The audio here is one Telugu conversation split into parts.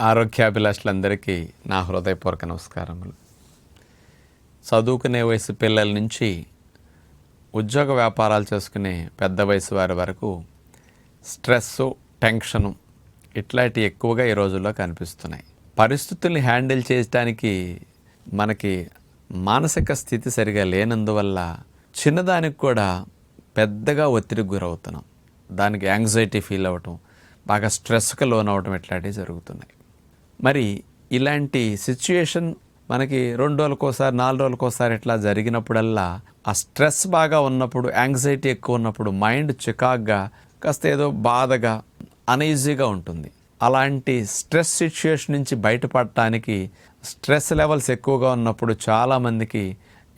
ఆరోగ్యాభిలాషులందరికీ నా హృదయపూర్వక నమస్కారములు. చదువుకునే వయసు పిల్లల నుంచి ఉద్యోగ వ్యాపారాలు చేసుకునే పెద్ద వయసు వారి వరకు స్ట్రెస్ టెన్షను ఇట్లాంటి ఎక్కువగా ఈ రోజుల్లో కనిపిస్తున్నాయి. పరిస్థితుల్ని హ్యాండిల్ చేయడానికి మనకి మానసిక స్థితి సరిగా లేనందువల్ల చిన్నదానికి కూడా పెద్దగా ఒత్తిడికి గురవుతున్నాం. దానికి యాంగ్జైటీ ఫీల్ అవ్వటం బాగా స్ట్రెస్కి లోన్ అవ్వటం ఇట్లాంటివి జరుగుతున్నాయి. మరి ఇలాంటి సిచ్యుయేషన్ మనకి రెండు రోజులకోసారి నాలుగు రోజులకోసారి ఇట్లా జరిగినప్పుడల్లా ఆ స్ట్రెస్ బాగా ఉన్నప్పుడు యాంగ్జైటీ ఎక్కువ ఉన్నప్పుడు మైండ్ చికాగ్గా కాస్త ఏదో బాధగా అనీజీగా ఉంటుంది. అలాంటి స్ట్రెస్ సిచ్యుయేషన్ నుంచి బయటపడటానికి స్ట్రెస్ లెవెల్స్ ఎక్కువగా ఉన్నప్పుడు చాలామందికి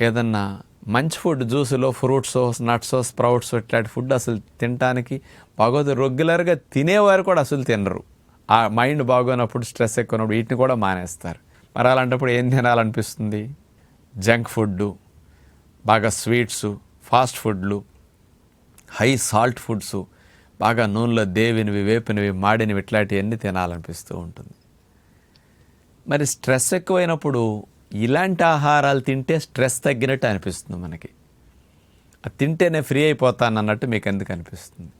ఏదన్నా మంచి ఫుడ్ జ్యూసులో ఫ్రూట్స్ నట్స్ స్ప్రౌట్స్ ఇట్లాంటి ఫుడ్ అసలు తినటానికి బాగోదు రెగ్యులర్గా తినేవారు కూడా అసలు తినరు. ఆ మైండ్ బాగోనప్పుడు స్ట్రెస్ ఎక్కువనప్పుడు వీటిని కూడా మానేస్తారు. మరి అలాంటప్పుడు ఏం తినాలనిపిస్తుంది? జంక్ ఫుడ్ బాగా స్వీట్స్ ఫాస్ట్ ఫుడ్లు హై సాల్ట్ ఫుడ్స్ బాగా నూనెలో దేవినివి వేపినవి మాడినవి ఇట్లాంటివన్నీ తినాలనిపిస్తూ ఉంటుంది. మరి స్ట్రెస్ ఎక్కువైనప్పుడు ఇలాంటి ఆహారాలు తింటే స్ట్రెస్ తగ్గినట్టు అనిపిస్తుంది మనకి. అది తింటేనే ఫ్రీ అయిపోతాను అన్నట్టు మీకు ఎందుకు అనిపిస్తుంది?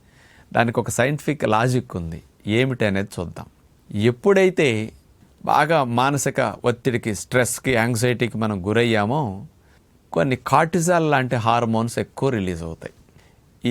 దానికి ఒక సైంటిఫిక్ లాజిక్ ఉంది. ఏమిటి అనేది చూద్దాం. ఎప్పుడైతే బాగా మానసిక ఒత్తిడికి స్ట్రెస్కి యాంగ్జైటీకి మనం గురయ్యామో కొన్ని కార్టిజాల్ లాంటి హార్మోన్స్ ఎక్కువ రిలీజ్ అవుతాయి.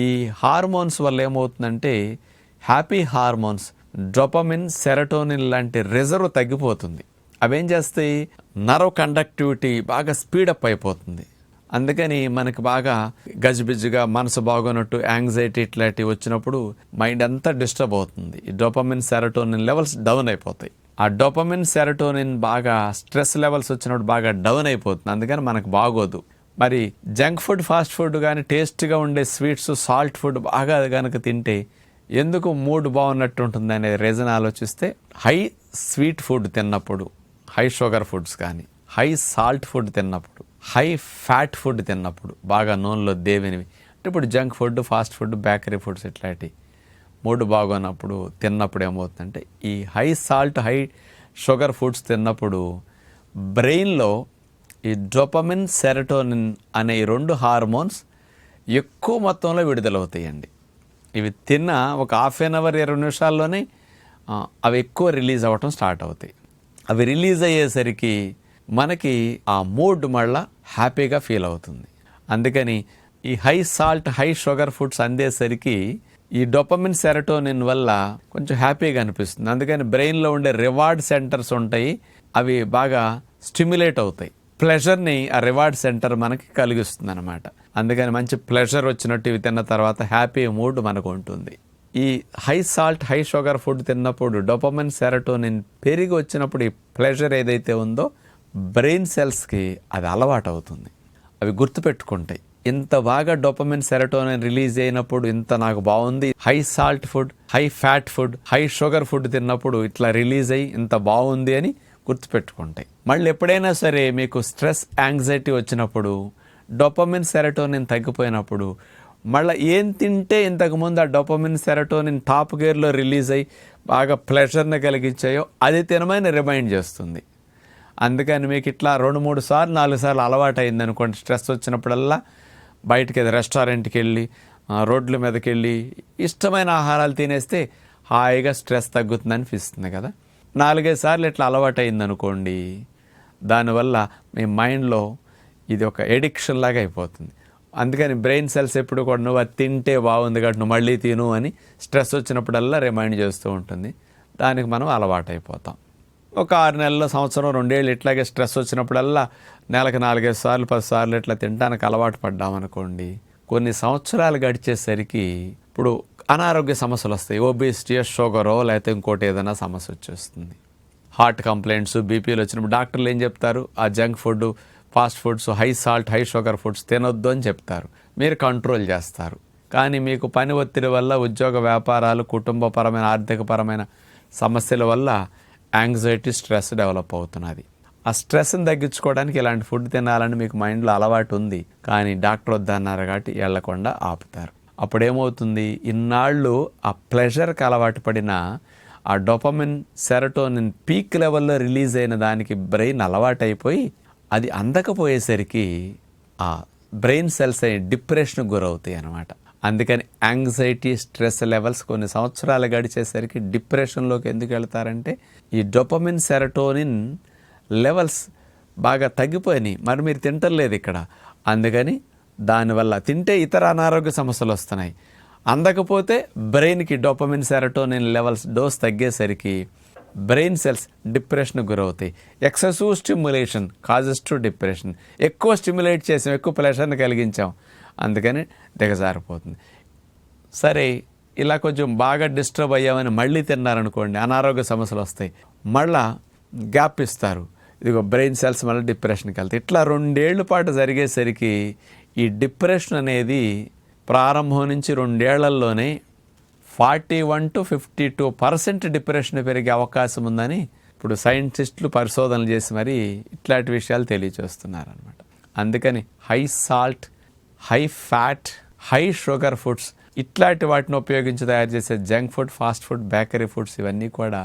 ఈ హార్మోన్స్ వల్ల ఏమవుతుందంటే హ్యాపీ హార్మోన్స్ డొపమిన్ సెరటోనిన్ లాంటి రిజర్వ్ తగ్గిపోతుంది. అవేం చేస్తాయి? నర్వ్ కండక్టివిటీ బాగా స్పీడప్ అయిపోతుంది. అందుకని మనకు బాగా గజిబిజిగా మనసు బాగోనట్టు యాంగ్జైటీ ఇట్లాంటివి వచ్చినప్పుడు మైండ్ అంతా డిస్టర్బ్ అవుతుంది. ఈ డోపమిన్ సెరటోనిన్ లెవెల్స్ డౌన్ అయిపోతాయి. ఆ డోపమిన్ సెరటోనిన్ బాగా స్ట్రెస్ లెవెల్స్ వచ్చినప్పుడు బాగా డౌన్ అయిపోతుంది. అందుకని మనకు బాగోదు. మరి జంక్ ఫుడ్ ఫాస్ట్ ఫుడ్ కానీ టేస్ట్గా ఉండే స్వీట్స్ సాల్ట్ ఫుడ్ బాగా కనుక తింటే ఎందుకు మూడ్ బాగున్నట్టు ఉంటుంది అనే రీజన్ ఆలోచిస్తే హై స్వీట్ ఫుడ్ తిన్నప్పుడు హై షుగర్ ఫుడ్స్ కానీ హై సాల్ట్ ఫుడ్ తిన్నప్పుడు హై ఫ్యాట్ ఫుడ్ తిన్నప్పుడు బాగా నూనెలో దేవినివి. అంటే ఇప్పుడు junk food fast food bakery foods ఇట్లాంటివి మూడు బాగోనప్పుడు తిన్నప్పుడు ఏమవుతుందంటే ఈ high salt high sugar foods తిన్నప్పుడు బ్రెయిన్లో ఈ డొపమిన్ సెరటోనిన్ అనే ఈ రెండు హార్మోన్స్ ఎక్కువ మొత్తంలో విడుదలవుతాయండి. ఇవి తిన్న ఒక హాఫ్ అన్ అవర్ ఇరవై నిమిషాల్లోనే అవి ఎక్కువ రిలీజ్ అవ్వటం స్టార్ట్ అవుతాయి. అవి రిలీజ్ అయ్యేసరికి మనకి ఆ మూడ్ మళ్ళా హ్యాపీగా ఫీల్ అవుతుంది. అందుకని ఈ high salt high sugar foods అందేసరికి ఈ డొపమిన్ సెరటోనిన్ వల్ల కొంచెం హ్యాపీగా అనిపిస్తుంది. అందుకని బ్రెయిన్లో ఉండే రివార్డ్ సెంటర్స్ ఉంటాయి. అవి బాగా స్టిమ్యులేట్ అవుతాయి. ప్లెజర్ని ఆ రివార్డ్ సెంటర్ మనకి కలిగిస్తుంది అనమాట అందుకని మంచి ప్లెజర్ వచ్చినట్టు ఇవి తిన్న తర్వాత హ్యాపీ మూడ్ మనకు ఉంటుంది. ఈ high salt high sugar food తిన్నప్పుడు డొపమిన్ సెరటోనిన్ పెరిగి వచ్చినప్పుడు ఈ ప్లెజర్ ఏదైతే ఉందో బ్రెయిన్ సెల్స్కి అది అలవాటు అవుతుంది అవి గుర్తుపెట్టుకుంటాయి. ఇంత బాగా డొపమిన్ సెరటోనిన్ రిలీజ్ అయినప్పుడు ఇంత నాకు బాగుంది. High salt food high fat food high sugar food తిన్నప్పుడు ఇట్లా రిలీజ్ అయ్యి ఇంత బాగుంది అని గుర్తుపెట్టుకుంటాయి. మళ్ళీ ఎప్పుడైనా సరే మీకు స్ట్రెస్ యాంగ్జైటీ వచ్చినప్పుడు డొపమిన్ సెరటోనిన్ తగ్గిపోయినప్పుడు మళ్ళీ ఏం తింటే ఇంతకుముందు ఆ డొపమిన్ సెరటోనిన్ టాప్ గేర్లో రిలీజ్ అయ్యి బాగా ప్లెషర్ని కలిగించాయో అది తినమని రిమైండ్ చేస్తుంది. అందుకని మీకు ఇట్లా రెండు మూడు సార్లు నాలుగు సార్లు అలవాటు అయింది అనుకోండి. స్ట్రెస్ వచ్చినప్పుడల్లా బయటికి రెస్టారెంట్కి వెళ్ళి రోడ్ల మీదకి వెళ్ళి ఇష్టమైన ఆహారాలు తినేస్తే హాయిగా స్ట్రెస్ తగ్గుతుంది అనిపిస్తుంది కదా. నాలుగైదు సార్లు ఇట్లా అలవాటు అయింది అనుకోండి దానివల్ల మీ మైండ్లో ఇది ఒక ఎడిక్షన్ లాగా అయిపోతుంది. అందుకని బ్రెయిన్ సెల్స్ ఎప్పుడు కూడా నువ్వు అది తింటే బాగుంది కాబట్టి నువ్వు మళ్ళీ తిను అని స్ట్రెస్ వచ్చినప్పుడల్లా రిమైండ్ చేస్తూ ఉంటుంది. దానికి మనం అలవాటైపోతాం. ఒక ఆరు నెలల సంవత్సరం రెండేళ్ళు ఇట్లాగే స్ట్రెస్ వచ్చినప్పుడల్లా నెలకు నాలుగైదు సార్లు పది సార్లు ఇట్లా తినడానికి అలవాటు పడ్డామనుకోండి కొన్ని సంవత్సరాలు గడిచేసరికి ఇప్పుడు అనారోగ్య సమస్యలు వస్తాయి. ఓబిసిటీ షుగరో లేకపోతే ఇంకోటి ఏదైనా సమస్య వచ్చేస్తుంది. హార్ట్ కంప్లైంట్స్ బీపీలు వచ్చినప్పుడు డాక్టర్లు ఏం చెప్తారు? ఆ junk food fast foods high salt high sugar foods తినొద్దు అని చెప్తారు. మీరు కంట్రోల్ చేస్తారు. కానీ మీకు పని ఒత్తిడి వల్ల ఉద్యోగ వ్యాపారాలు కుటుంబపరమైన ఆర్థికపరమైన సమస్యల వల్ల యాంగ్జైటీ స్ట్రెస్ డెవలప్ అవుతున్నది. ఆ స్ట్రెస్ని తగ్గించుకోవడానికి ఇలాంటి ఫుడ్ తినాలని మీకు మైండ్లో అలవాటు ఉంది కానీ డాక్టర్ వద్దన్నారు కాబట్టి వెళ్ళకుండా ఆపుతారు. అప్పుడేమవుతుంది? ఇన్నాళ్ళు ఆ ప్లెజర్కి అలవాటు పడిన ఆ డొపమిన్ సెరటోనిన్ పీక్ లెవెల్లో రిలీజ్ అయిన దానికి బ్రెయిన్ అలవాటైపోయి అది అందకపోయేసరికి ఆ బ్రెయిన్ సెల్స్ అయి డిప్రెషన్కి గురవుతాయి అన్నమాట అందుకని యాంగ్జైటీ స్ట్రెస్ లెవెల్స్ కొన్ని సంవత్సరాలు గడిచేసరికి డిప్రెషన్లోకి ఎందుకు వెళ్తారంటే ఈ డొపమిన్ సెరటోనిన్ లెవెల్స్ బాగా తగ్గిపోయినాయి. మరి మీరు తింటలేదు ఇక్కడ. అందుకని దానివల్ల తింటే ఇతర అనారోగ్య సమస్యలు వస్తున్నాయి. అందకపోతే బ్రెయిన్కి డొపమిన్ సెరటోనిన్ లెవెల్స్ డోస్ తగ్గేసరికి బ్రెయిన్ సెల్స్ డిప్రెషన్ గురవుతాయి. Excessive stimulation causes to depression ఎక్కువ స్టిమ్యులేట్ చేసాం ఎక్కువ ప్రెషర్ని కలిగించాం. అందుకని దిగజారిపోతుంది. సరే ఇలా కొంచెం బాగా డిస్టర్బ్ అయ్యామని మళ్ళీ తిన్నారనుకోండి అనారోగ్య సమస్యలు వస్తాయి. మళ్ళా గ్యాప్ ఇస్తారు. ఇదిగో బ్రెయిన్ సెల్స్ మళ్ళీ డిప్రెషన్కి వెళ్తాయి. ఇట్లా రెండేళ్ళ పాటు జరిగేసరికి ఈ డిప్రెషన్ అనేది ప్రారంభం నుంచి రెండేళ్ళలోనే forty one to fifty two percent depression పెరిగే అవకాశం ఉందని ఇప్పుడు సైంటిస్టులు పరిశోధనలు చేసి మరి ఇట్లాంటి విషయాలు తెలియచేస్తున్నారు అనమాట అందుకని high salt high fat high sugar foods ఇట్లాంటి వాటిని ఉపయోగించి తయారు చేసే junk food fast food bakery foods ఇవన్నీ కూడా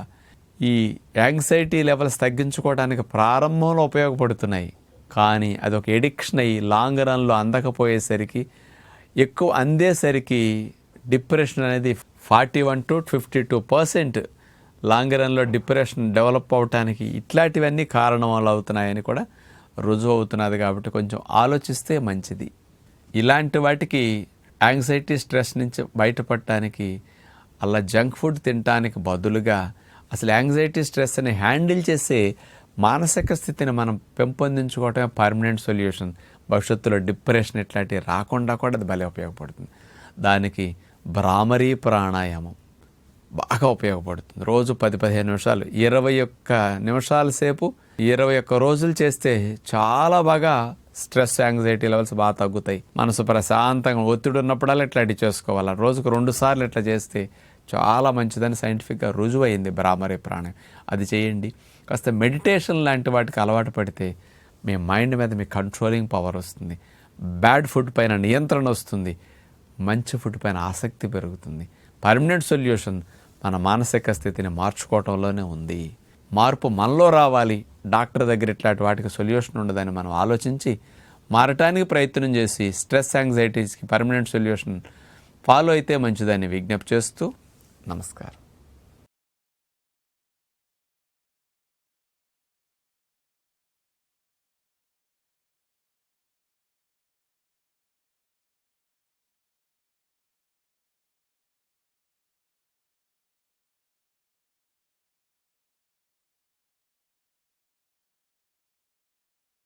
ఈ యాంగ్జైటీ లెవెల్స్ తగ్గించుకోవడానికి ప్రారంభంలో ఉపయోగపడుతున్నాయి. కానీ అదొక ఎడిక్షన్ అయ్యి లాంగ్ రన్లో అందకపోయేసరికి ఎక్కువ అందేసరికి డిప్రెషన్ అనేది forty one to fifty two percent long రన్లో డిప్రెషన్ డెవలప్ అవటానికి ఇట్లాంటివన్నీ కారణములు అవుతున్నాయని కూడా రుజువు అవుతున్నది కాబట్టి కొంచెం ఆలోచిస్తే మంచిది. ఇలాంటి వాటికి యాంగ్జైటీ స్ట్రెస్ నుంచి బయటపడటానికి అలా జంక్ ఫుడ్ తినటానికి బదులుగా అసలు యాంగ్జైటీ స్ట్రెస్ని హ్యాండిల్ చేసే మానసిక స్థితిని మనం పెంపొందించుకోవటమే పర్మనెంట్ సొల్యూషన్ భవిష్యత్తులో డిప్రెషన్ ఇట్లాంటివి రాకుండా కూడా అది భలే ఉపయోగపడుతుంది. దానికి భ్రామరీ ప్రాణాయామం బాగా ఉపయోగపడుతుంది. రోజు పది పదిహేను నిమిషాలు ఇరవై ఒక్క నిమిషాల సేపు ఇరవై ఒక్క రోజులు చేస్తే చాలా బాగా స్ట్రెస్ యాంగ్జైటీ లెవెల్స్ బాగా తగ్గుతాయి. మనసు ప్రశాంతంగా ఒత్తిడి ఉన్నప్పుడల్లా ఇట్లాంటివి చేసుకోవాలి? రోజుకు రెండు సార్లు ఇట్లా చేస్తే చాలా మంచిదని సైంటిఫిక్గా రుజువు అయింది బ్రాహ్మరీ ప్రాణం. అది చేయండి. కాస్త మెడిటేషన్ లాంటి వాటికి అలవాటు పడితే మీ మైండ్ మీద మీ కంట్రోలింగ్ పవర్ వస్తుంది. బ్యాడ్ ఫుడ్ పైన నియంత్రణ వస్తుంది. మంచి ఫుడ్ పైన ఆసక్తి పెరుగుతుంది. పర్మనెంట్ సొల్యూషన్ మన మానసిక స్థితిని మార్చుకోవటంలోనే ఉంది. మార్పు మనలో రావాలి. డాక్టర్ దగ్గర ఇట్లాంటి వాటికి సొల్యూషన్ ఉండదని మనం ఆలోచించి మారటానికి ప్రయత్నం చేసి స్ట్రెస్ యాంగ్జైటీస్కి పర్మనెంట్ సొల్యూషన్ ఫాలో అయితే మంచిదని విజ్ఞప్తి చేస్తూ నమస్కారం.